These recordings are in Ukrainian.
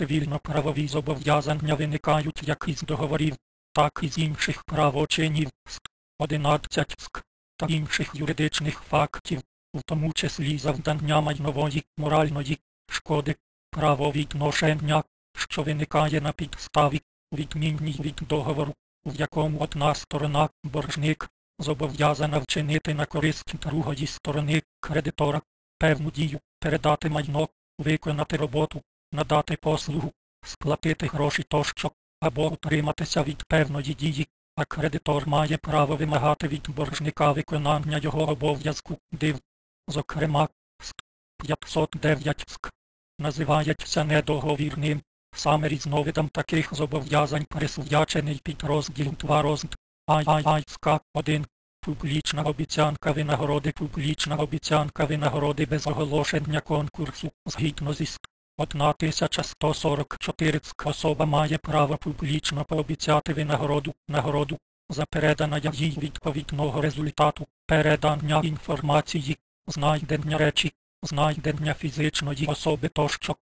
Цивільно-правові зобов'язання виникають як із договорів, так і з інших правочинів, ст. 11 ск, та інших юридичних фактів, в тому числі завдання майнової, моральної шкоди, правовідношення, що виникає на підставі, відмінній від договору, в якому одна сторона, боржник, зобов'язана вчинити на користь другої сторони кредитора певну дію, передати майно, виконати роботу, надати послугу, сплатити гроші тощо, або утриматися від певної дії, а кредитор має право вимагати від боржника виконання його обов'язку див. Зокрема, ст. 509 ск називається недоговірним. Саме різновидом таких зобов'язань присвячений підрозділ 2 розд АЯСК 1. Публічна обіцянка винагороди Публічна обіцянка винагороди без оголошення конкурсу згідно зі. 1144 особа має право публічно пообіцяти винагороду, нагороду за передання їй відповідного результату, передання інформації, знайдення речі, знайдення фізичної особи тощо.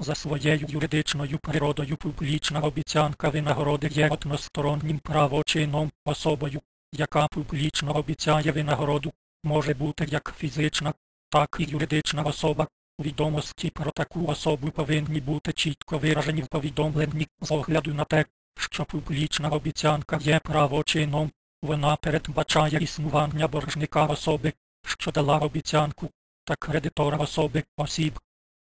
За своєю юридичною природою публічна обіцянка винагороди є одностороннім правочином особою, яка публічно обіцяє винагороду, може бути як фізична, так і юридична особа. Відомості про таку особу повинні бути чітко виражені в повідомленні з огляду на те, що публічна обіцянка є правочином, вона передбачає існування боржника особи, що дала обіцянку, та кредитора особи осіб,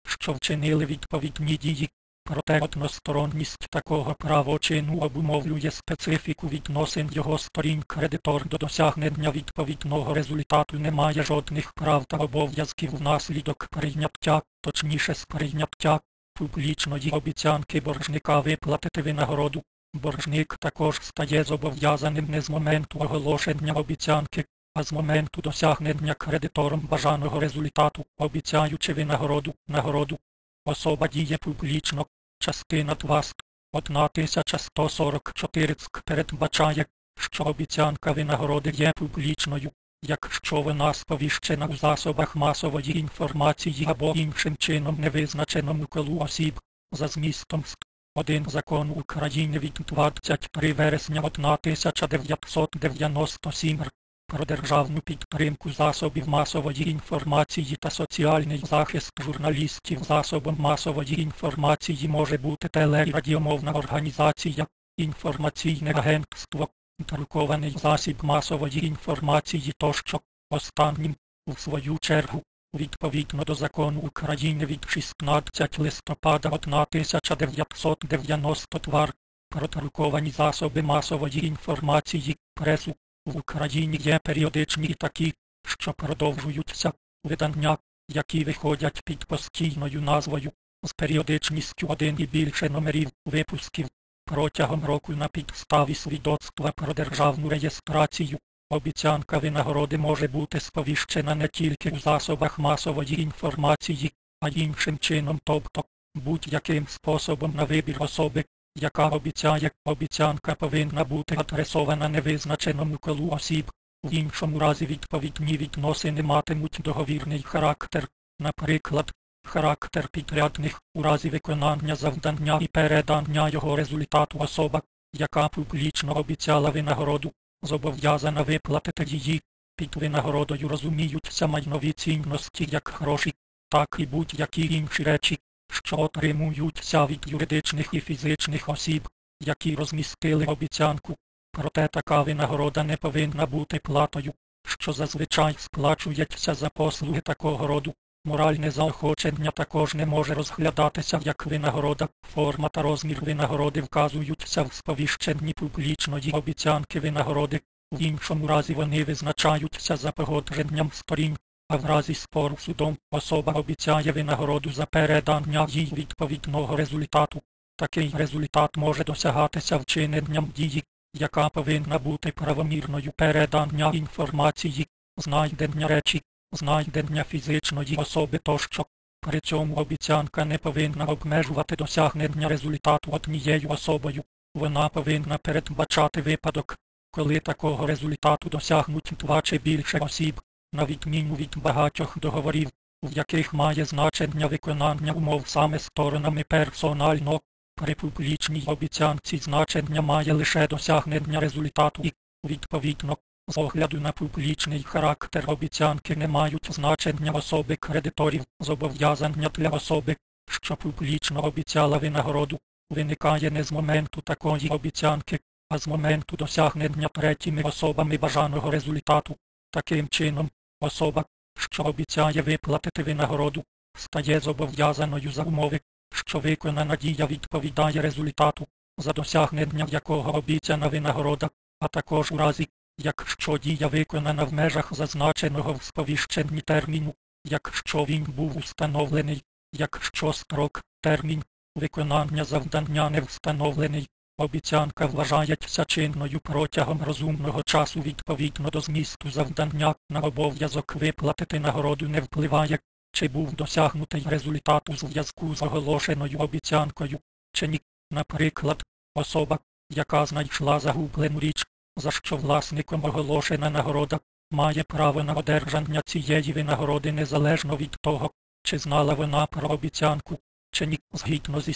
що вчинили відповідні дії, проте односторонність такого правочину обумовлює специфіку відносин його сторін кредитор до досягнення відповідного результату не має жодних прав та обов'язків внаслідок прийняття, точніше сприйняття публічної обіцянки боржника виплатити винагороду. Боржник також стає зобов'язаним не з моменту оголошення обіцянки, а з моменту досягнення кредитором бажаного результату, обіцяючи винагороду, нагороду. Особа діє публічно. Частина 2 ст. 1144 ск передбачає, що обіцянка винагороди є публічною, якщо вона сповіщена у засобах масової інформації або іншим чином невизначеному колу осіб, за змістом ст. 1 закону України від 23 вересня 1997 р. Про державну підтримку засобів масової інформації та соціальний захист журналістів засобом масової інформації може бути теле- і радіомовна організація, інформаційне агентство, друкований засіб масової інформації тощо. Останнім, у свою чергу, відповідно до закону України від 16 листопада 1992 про друковані засоби масової інформації, пресу, в Україні є періодичні такі, що продовжуються, видання, які виходять під постійною назвою, з періодичністю один і більше номерів випусків. Протягом року на підставі свідоцтва про державну реєстрацію, обіцянка винагороди може бути сповіщена не тільки у засобах масової інформації, а іншим чином, тобто будь-яким способом на вибір особи, яка обіцяє, обіцянка повинна бути адресована невизначеному колу осіб, в іншому разі відповідні відносини матимуть договірний характер, наприклад, характер підрядних у разі виконання завдання і передання його результату особа, яка публічно обіцяла винагороду, зобов'язана виплатити її, під винагородою розуміються майнові цінності як гроші, так і будь-які інші речі, що отримуються від юридичних і фізичних осіб, які розмістили обіцянку. Проте така винагорода не повинна бути платою, що зазвичай сплачується за послуги такого роду. Моральне заохочення також не може розглядатися як винагорода, форма та розмір винагороди вказуються в сповіщенні публічної обіцянки винагороди, в іншому разі вони визначаються за погодженням сторін, а в разі спору судом особа обіцяє винагороду за передання їй відповідного результату. Такий результат може досягатися вчиненням дії, яка повинна бути правомірною передання інформації, знайдення речі, знайдення фізичної особи тощо. При цьому обіцянка не повинна обмежувати досягнення результату однією особою. Вона повинна передбачати випадок, коли такого результату досягнуть два чи більше осіб, на відміну від багатьох договорів, в яких має значення виконання умов саме сторонами персонально. При публічній обіцянці значення має лише досягнення результату і, відповідно, з огляду на публічний характер обіцянки не мають значення особи кредиторів, зобов'язання для особи, що публічно обіцяла винагороду, виникає не з моменту такої обіцянки, а з моменту досягнення третіми особами бажаного результату. Таким чином, особа, що обіцяє виплатити винагороду, стає зобов'язаною за умови, що виконана дія відповідає результату, за досягнення якого обіцяна винагорода, а також у разі, якщо дія виконана в межах зазначеного в сповіщенні терміну, якщо він був установлений, якщо строк, термін, виконання завдання не встановлений, обіцянка вважається чинною протягом розумного часу відповідно до змісту завдання на обов'язок виплатити нагороду не впливає, чи був досягнутий результат у зв'язку з оголошеною обіцянкою, чи ні, наприклад, особа, яка знайшла загублену річ, за що власником оголошена нагорода, має право на одержання цієї винагороди незалежно від того, чи знала вона про обіцянку, чи ні, згідно зі.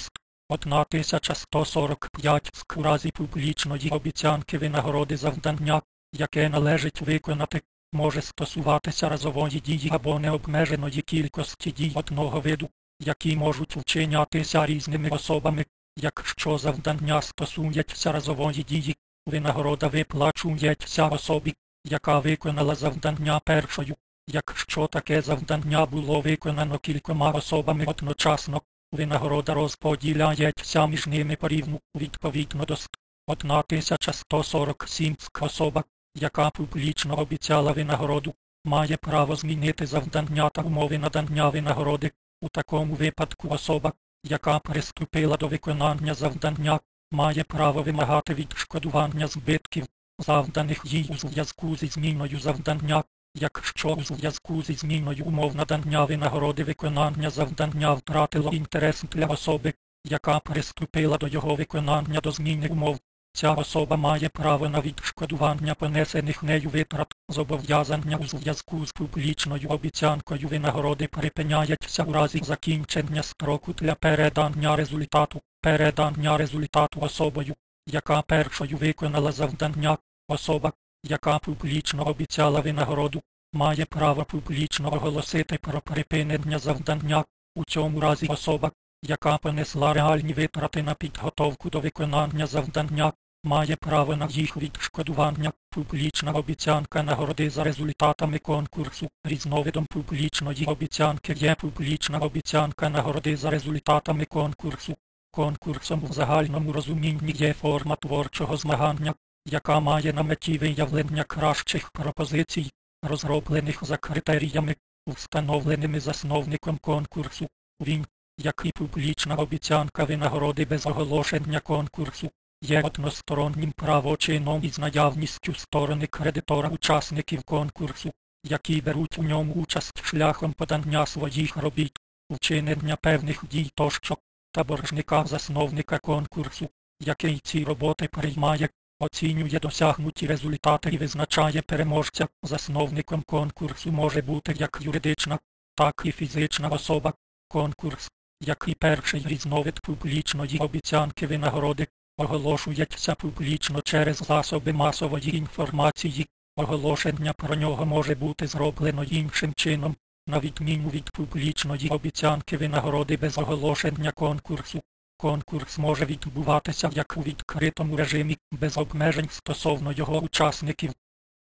1145 ск у разі публічної обіцянки винагороди завдання, яке належить виконати, може стосуватися разової дії або необмеженої кількості дій одного виду, які можуть вчинятися різними особами, якщо завдання стосується разової дії, винагорода виплачується особі, яка виконала завдання першою. Якщо таке завдання було виконано кількома особами одночасно, винагорода розподіляється між ними порівну відповідно до ст. 1147 особа, яка публічно обіцяла винагороду, має право змінити завдання та умови надання винагороди. У такому випадку особа, яка приступила до виконання завдання, має право вимагати відшкодування збитків, завданих їй у зв'язку зі зміною завдання, якщо у зв'язку зі зміною умов надання винагороди виконання завдання втратило інтерес для особи, яка приступила до його виконання до зміни умов. Ця особа має право на відшкодування понесених нею витрат, зобов'язання у зв'язку з публічною обіцянкою винагороди припиняється у разі закінчення строку для передання результату, передання результату особою, яка першою виконала завдання, особа, яка публічно обіцяла винагороду, має право публічно оголосити про припинення завдання, у цьому разі особа, яка понесла реальні витрати на підготовку до виконання завдання, має право на їх відшкодування, публічна обіцянка нагороди за результатами конкурсу, різновидом публічної обіцянки є публічна обіцянка нагороди за результатами конкурсу. Конкурсом в загальному розумінні є форма творчого змагання, яка має на меті виявлення кращих пропозицій, розроблених за критеріями, встановленими засновником конкурсу. Він, як і публічна обіцянка винагороди без оголошення конкурсу, є одностороннім правочином із наявністю сторони кредитора учасників конкурсу, які беруть у ньому участь шляхом подання своїх робіт, вчинення певних дій тощо, та боржника засновника конкурсу, який ці роботи приймає, оцінює досягнуті результати і визначає переможця. Засновником конкурсу може бути як юридична, так і фізична особа. Конкурс, як і перший різновид публічної обіцянки винагороди, оголошується публічно через засоби масової інформації. Оголошення про нього може бути зроблено іншим чином, на відміну від публічної обіцянки винагороди без оголошення конкурсу. Конкурс може відбуватися як у відкритому режимі, без обмежень стосовно його учасників,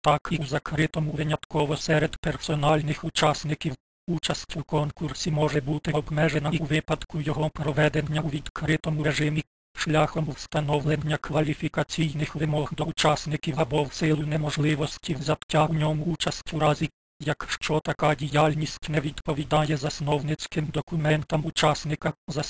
так і у закритому винятково серед персональних учасників. Участь у конкурсі може бути обмежена і у випадку його проведення у відкритому режимі, шляхом встановлення кваліфікаційних вимог до учасників або в силу неможливості взяття в ньому участь у разі, якщо така діяльність не відповідає засновницьким документам учасника за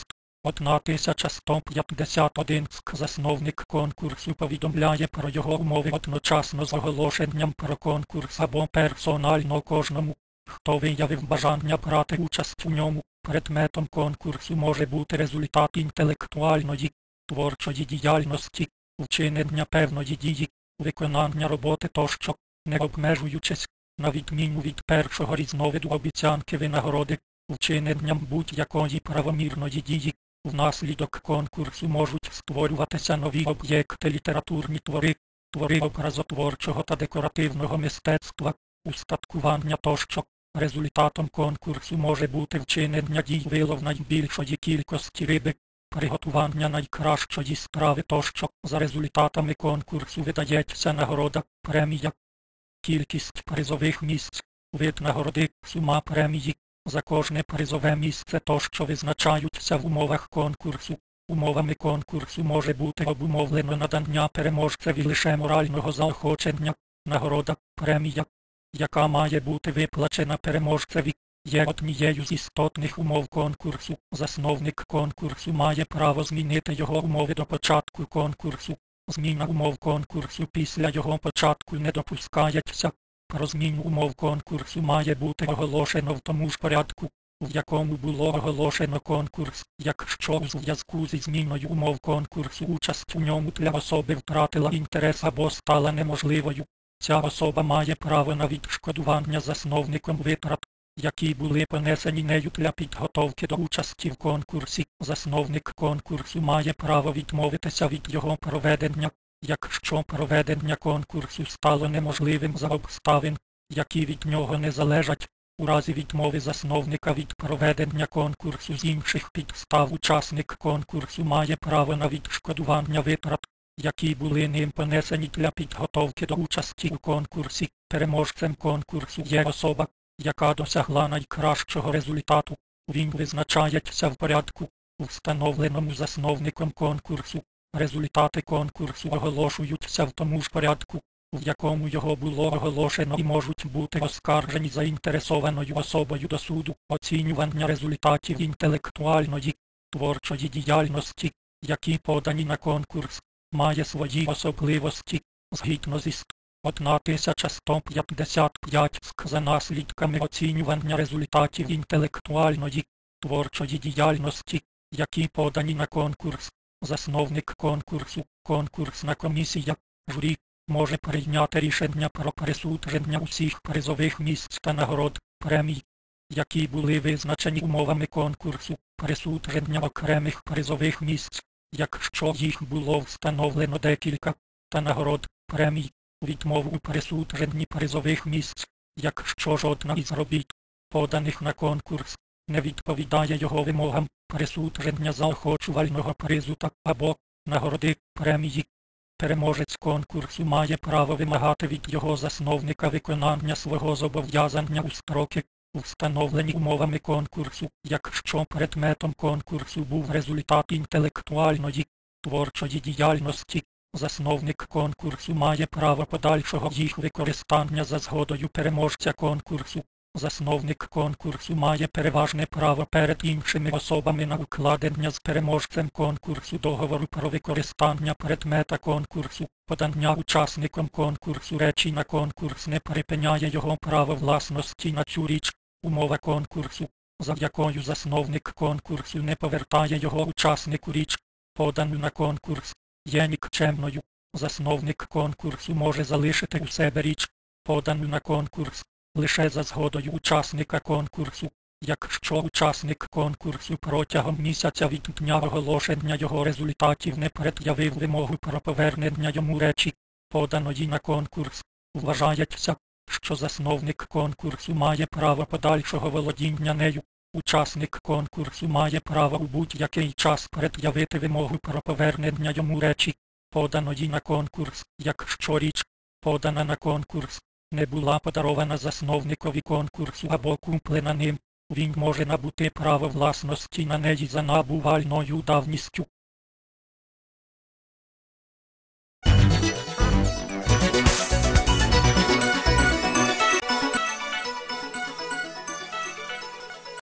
1151 засновник конкурсу повідомляє про його умови одночасно з оголошенням про конкурс або персонально кожному, хто виявив бажання брати участь у ньому. Предметом конкурсу може бути результат інтелектуальної, творчої діяльності, вчинення певної дії, виконання роботи тощо, не обмежуючись на відміну від першого різновиду обіцянки винагороди, вчиненням будь-якої правомірної дії, внаслідок конкурсу можуть створюватися нові об'єкти літературні твори, твори образотворчого та декоративного мистецтва, устаткування тощо. Результатом конкурсу може бути вчинення дій вилов найбільшої кількості риби, приготування найкращої страви тощо. За результатами конкурсу видається нагорода, премія, кількість призових місць, вид нагороди, сума премії. За кожне призове місце тощо визначаються в умовах конкурсу. Умовами конкурсу може бути обумовлено надання переможцеві лише морального заохочення, нагорода, премія, яка має бути виплачена переможцеві, є однією з істотних умов конкурсу. Засновник конкурсу має право змінити його умови до початку конкурсу. Зміна умов конкурсу після його початку не допускається. Про зміну умов конкурсу має бути оголошено в тому ж порядку, в якому було оголошено конкурс, якщо у зв'язку зі зміною умов конкурсу участь у ньому для особи втратила інтерес або стала неможливою. Ця особа має право на відшкодування засновником витрат, які були понесені нею для підготовки до участі в конкурсі. Засновник конкурсу має право відмовитися від його проведення, якщо проведення конкурсу стало неможливим за обставин, які від нього не залежать. У разі відмови засновника від проведення конкурсу з інших підстав учасник конкурсу має право на відшкодування витрат, які були ним понесені для підготовки до участі у конкурсі. Переможцем конкурсу є особа, яка досягла найкращого результату. Він визначається в порядку, встановленому засновником конкурсу. Результати конкурсу оголошуються в тому ж порядку, в якому його було оголошено і можуть бути оскаржені заінтересованою особою до суду оцінювання результатів інтелектуальної, творчої діяльності, які подані на конкурс, має свої особливості, згідно зі 1155 СК за наслідками оцінювання результатів інтелектуальної, творчої діяльності, які подані на конкурс. Засновник конкурсу, конкурсна комісія, журі, може прийняти рішення про присудження усіх призових місць та нагород, премій, які були визначені умовами конкурсу, присудження окремих призових місць, якщо їх було встановлено декілька, та нагород, премій, відмову присудженні призових місць, якщо жодна із робіт, поданих на конкурс, не відповідає його вимогам присудження заохочувального призу та або нагороди премії. Переможець конкурсу має право вимагати від його засновника виконання свого зобов'язання у строки, встановлені умовами конкурсу, якщо предметом конкурсу був результат інтелектуальної, творчої діяльності, засновник конкурсу має право подальшого їх використання за згодою переможця конкурсу. Засновник конкурсу має переважне право перед іншими особами на укладення з переможцем конкурсу договору про використання предмета конкурсу, подання учасником конкурсу речі на конкурс не припиняє його право власності на цю річ, умова конкурсу, за якою засновник конкурсу не повертає його учаснику річ, подану на конкурс, є нікчемною. Засновник конкурсу може залишити у себе річ, подану на конкурс лише за згодою учасника конкурсу, якщо учасник конкурсу протягом місяця від дня оголошення його результатів не пред'явив вимогу про повернення йому речі, поданої на конкурс, вважається, що засновник конкурсу має право подальшого володіння нею. Учасник конкурсу має право у будь-який час пред'явити вимогу про повернення йому речі, поданої на конкурс, якщо річ, подана на конкурс, не була подарована засновникові конкурсу або куплена ним, він може набути право власності на неї за набувальною давністю.